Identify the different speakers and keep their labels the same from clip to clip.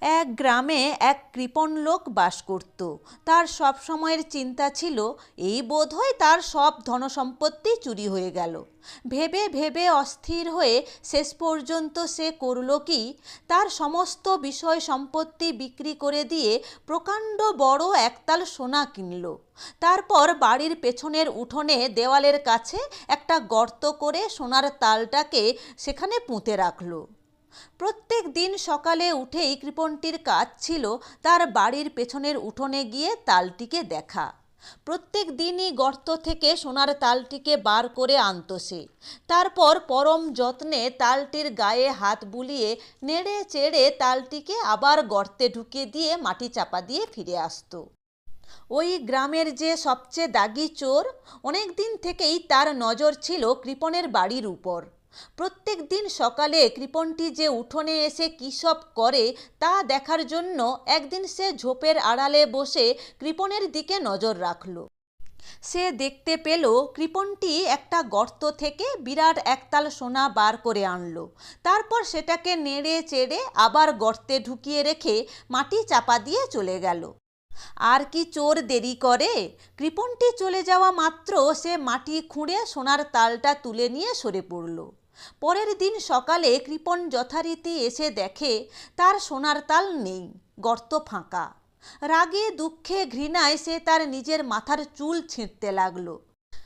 Speaker 1: এক গ্রামে এক কৃপণ লোক বাস করত। তার সব সময়ের চিন্তা ছিল, এই বোধহয় তার সব ধনসম্পত্তি চুরি হয়ে গেল। ভেবে ভেবে অস্থির হয়ে শেষ পর্যন্ত সে করল কি, তার সমস্ত বিষয় সম্পত্তি বিক্রি করে দিয়ে প্রকাণ্ড বড় একতাল সোনা কিনল। তারপর বাড়ির পেছনের উঠোনে দেওয়ালের কাছে একটা গর্ত করে সোনার তালটাকে সেখানে পুঁতে রাখল। প্রত্যেক দিন সকালে উঠেই কৃপণটির কাজ ছিল তার বাড়ির পেছনের উঠোনে গিয়ে তালটিকে দেখা। প্রত্যেক দিনই গর্ত থেকে সোনার তালটিকে বার করে আনত সে। তারপর পরম যত্নে তালটির গায়ে হাত বুলিয়ে নেড়ে চেড়ে তালটিকে আবার গর্তে ঢুকিয়ে দিয়ে মাটি চাপা দিয়ে ফিরে আসতো। ওই গ্রামের যে সবচেয়ে দাগি চোর, অনেক দিন থেকেই তার নজর ছিল কৃপণের বাড়ির উপর। প্রত্যেক দিন সকালে কৃপণটি যে উঠোনে এসে কী সব করে তা দেখার জন্য একদিন সে ঝোপের আড়ালে বসে কৃপণের দিকে নজর রাখল। সে দেখতে পেল কৃপণটি একটা গর্ত থেকে বিরাট একতাল সোনা বার করে আনলো। তারপর সেটাকে নেড়ে চেড়ে আবার গর্তে ঢুকিয়ে রেখে মাটি চাপা দিয়ে চলে গেল। আর কি চোর দেরি করে? কৃপণটি চলে যাওয়া মাত্র সে মাটি খুঁড়ে সোনার তালটা তুলে নিয়ে সরে পড়ল। পরের দিন সকালে কৃপণ যথারীতি এসে দেখে তার সোনার তাল নেই, গর্ত ফাঁকা। রাগে, দুঃখে, ঘৃণায় সে তার নিজের মাথার চুল ছিঁড়তে লাগল।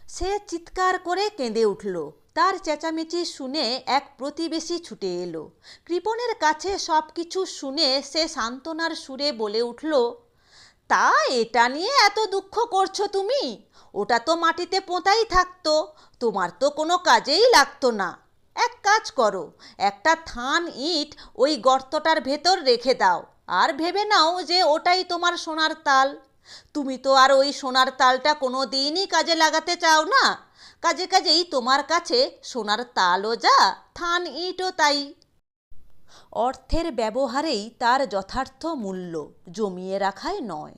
Speaker 1: সে চিৎকার করে কেঁদে উঠল। তার চেঁচামেচি শুনে এক প্রতিবেশী ছুটে এলো। কৃপণের কাছে সব কিছু শুনে সে সান্ত্বনার সুরে বলে উঠল, তা এটা নিয়ে এত দুঃখ করছ তুমি? ওটা তো মাটিতে পোঁতাই থাকতো। তোমার তো কোনো কাজেই লাগতো না। এক কাজ করো, একটা থান ইট ওই গর্তটার ভেতর রেখে দাও, আর ভেবে নাও যে ওটাই তোমার সোনার তাল। তুমি তো আর ওই সোনার তালটা কোনো দিনই কাজে লাগাতে চাও না। কাজে কাজেই তোমার কাছে সোনার তালও যা, থান ইটও তাই। অর্থের ব্যবহারেই তার যথার্থ মূল্য, জমিয়ে রাখায় নয়।